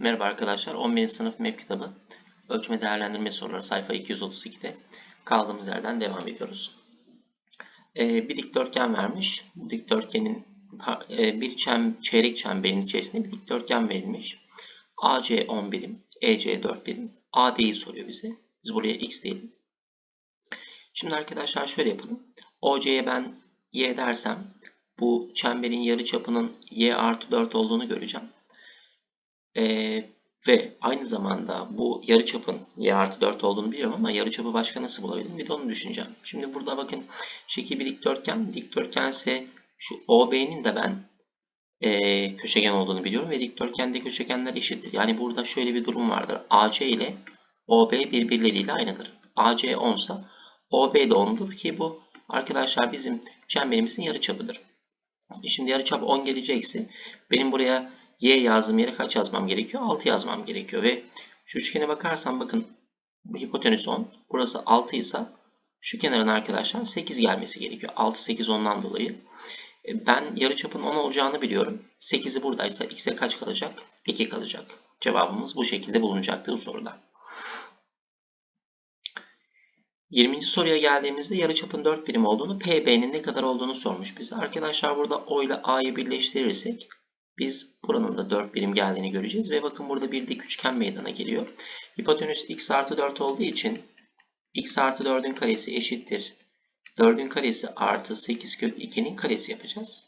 Merhaba arkadaşlar. 11. sınıf MEP kitabı ölçme değerlendirme soruları sayfa 232'de kaldığımız yerden devam ediyoruz. Ee, bir dikdörtgen vermiş. Bu dikdörtgenin e, bir çem, çeyrek çemberin içerisinde bir dikdörtgen verilmiş. AC 10 birim, EC 4 birim. AD'yi soruyor bize. Biz buraya X diyelim. Şimdi arkadaşlar şöyle yapalım. OC'ye ben Y dersem bu çemberin yarı çapının Y artı 4 olduğunu göreceğim. Ee, ve aynı zamanda bu yarıçapın y artı 4 olduğunu biliyorum ama yarıçapı başka nasıl bulabilirim bir de onu düşüneceğim. Şimdi burada bakın şekil bir dikdörtgen. Dikdörtgense şu OB'nin de ben e, köşegen olduğunu biliyorum ve dikdörtgende köşegenler eşittir. Yani burada şöyle bir durum vardır. AC ile OB birbirleriyle aynıdır. AC 10 ise OB de 10'dur ki bu arkadaşlar bizim çemberimizin yarıçapıdır. Şimdi yarıçap 10 gelecekse benim buraya y yazdığım yere kaç yazmam gerekiyor? 6 yazmam gerekiyor ve şu üçgene bakarsam bakın hipotenüs 10. Burası 6 ise şu kenarın arkadaşlar 8 gelmesi gerekiyor. 6, 8, 10'dan dolayı. E, ben yarıçapın 10 olacağını biliyorum. 8'i buradaysa x'e kaç kalacak? 2 kalacak. Cevabımız bu şekilde bulunacaktı bu soruda. 20. soruya geldiğimizde yarıçapın 4 birim olduğunu, PB'nin ne kadar olduğunu sormuş bize. Arkadaşlar burada O ile A'yı birleştirirsek biz buranın da 4 birim geldiğini göreceğiz. Ve bakın burada bir dik üçgen meydana geliyor. Hipotenüs x artı 4 olduğu için x artı 4'ün karesi eşittir. 4'ün karesi artı 8 kök 2'nin karesi yapacağız.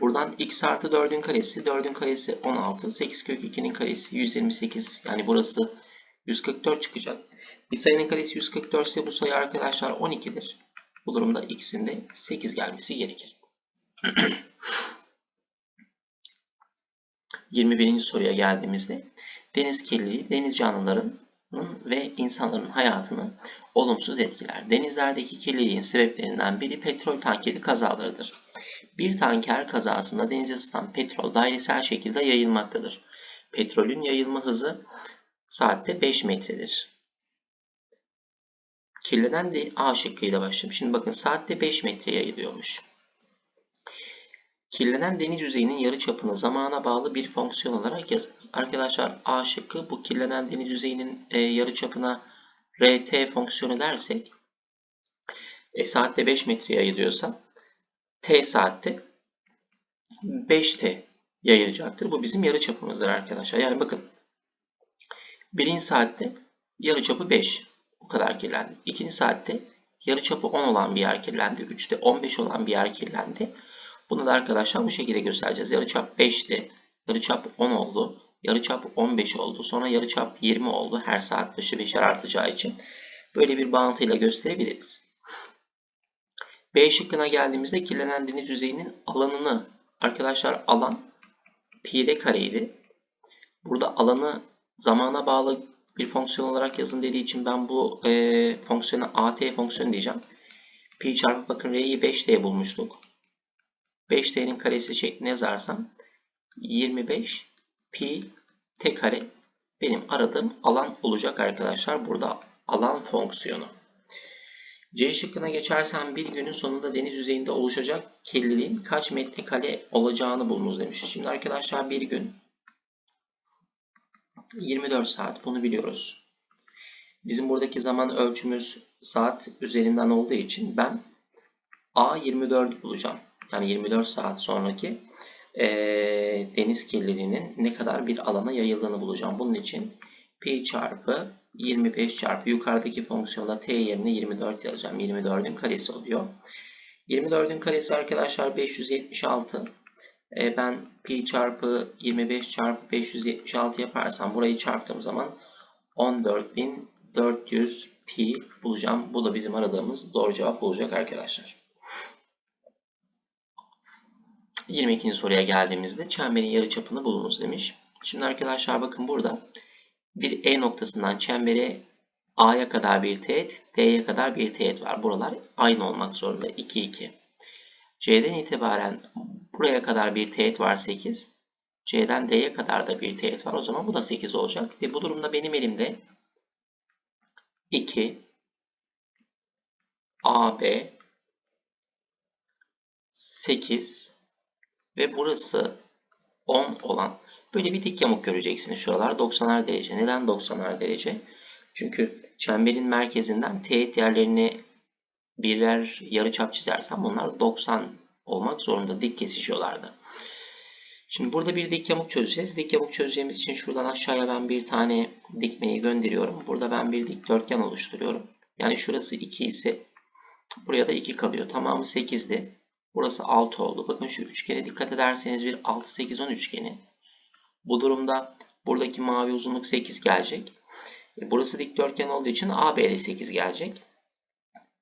Buradan x artı 4'ün karesi, 4'ün karesi 16, 8 kök 2'nin karesi 128. Yani burası 144 çıkacak. Bir sayının karesi 144 ise bu sayı arkadaşlar 12'dir. Bu durumda x'in de 8 gelmesi gerekir. 21. soruya geldiğimizde deniz kirliliği deniz canlılarının ve insanların hayatını olumsuz etkiler. Denizlerdeki kirliliğin sebeplerinden biri petrol tankeri kazalarıdır. Bir tanker kazasında denize sızan petrol dairesel şekilde yayılmaktadır. Petrolün yayılma hızı saatte 5 metredir. Kirlenen de A şıkkıyla başlayalım. Şimdi bakın saatte 5 metre yayılıyormuş. Kirlenen deniz yüzeyinin yarıçapını zamana bağlı bir fonksiyon olarak yazınız. Arkadaşlar A şıkkı bu kirlenen deniz yüzeyinin e, yarıçapına RT fonksiyonu dersek e, saatte 5 metre yayılıyorsa T saatte 5T yayılacaktır. Bu bizim yarıçapımızdır arkadaşlar. Yani bakın birinci saatte yarıçapı 5. Bu kadar kirlendi. İkinci saatte yarıçapı 10 olan bir yer kirlendi. 3'te 15 olan bir yer kirlendi. Bunu da arkadaşlar bu şekilde göstereceğiz. Yarıçap 5'ti. Yarıçap 10 oldu. Yarıçap 15 oldu. Sonra yarıçap 20 oldu. Her saat başı 5'er artacağı için. Böyle bir bağıntıyla gösterebiliriz. B şıkkına geldiğimizde kirlenen deniz yüzeyinin alanını arkadaşlar alan pi r kareydi. Burada alanı zamana bağlı bir fonksiyon olarak yazın dediği için ben bu e, fonksiyona at fonksiyonu diyeceğim. Pi çarpı bakın r'yi 5 diye bulmuştuk. 5t'nin karesi şeklinde yazarsam 25 pi t kare benim aradığım alan olacak arkadaşlar. Burada alan fonksiyonu. C şıkkına geçersem bir günün sonunda deniz yüzeyinde oluşacak kirliliğin kaç metrekare olacağını bulunuz demiş. Şimdi arkadaşlar bir gün 24 saat bunu biliyoruz. Bizim buradaki zaman ölçümüz saat üzerinden olduğu için ben A 24 bulacağım yani 24 saat sonraki e, deniz kirliliğinin ne kadar bir alana yayıldığını bulacağım. Bunun için pi çarpı 25 çarpı yukarıdaki fonksiyonda t yerine 24 yazacağım. 24'ün karesi oluyor. 24'ün karesi arkadaşlar 576. E, ben pi çarpı 25 çarpı 576 yaparsam burayı çarptığım zaman 14.400 pi bulacağım. Bu da bizim aradığımız doğru cevap olacak arkadaşlar. 22. soruya geldiğimizde çemberin yarıçapını bulunuz demiş. Şimdi arkadaşlar bakın burada bir E noktasından çembere A'ya kadar bir teğet, D'ye kadar bir teğet var. Buralar aynı olmak zorunda. 2, 2. C'den itibaren buraya kadar bir teğet var 8. C'den D'ye kadar da bir teğet var. O zaman bu da 8 olacak. Ve bu durumda benim elimde 2 AB 8 ve burası 10 olan böyle bir dik yamuk göreceksiniz. Şuralar 90'ar derece. Neden 90'ar derece? Çünkü çemberin merkezinden teğet yerlerini birer yarıçap çizersem bunlar 90 olmak zorunda dik kesişiyorlardı. Şimdi burada bir dik yamuk çözeceğiz. Dik yamuk çözeceğimiz için şuradan aşağıya ben bir tane dikmeyi gönderiyorum. Burada ben bir dikdörtgen oluşturuyorum. Yani şurası 2 ise buraya da 2 kalıyor. Tamamı 8'di. Burası 6 oldu. Bakın şu üçgene dikkat ederseniz bir 6 8 10 üçgeni. Bu durumda buradaki mavi uzunluk 8 gelecek. E, Burası dikdörtgen olduğu için AB'de 8 gelecek.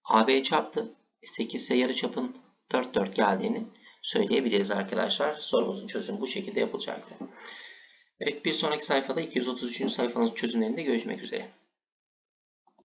AB çarptı. 8 ise yarıçapın 4 4 geldiğini söyleyebiliriz arkadaşlar. Sorumuzun çözümü bu şekilde yapılacaktı. Evet bir sonraki sayfada 233. sayfanın çözümlerinde görüşmek üzere.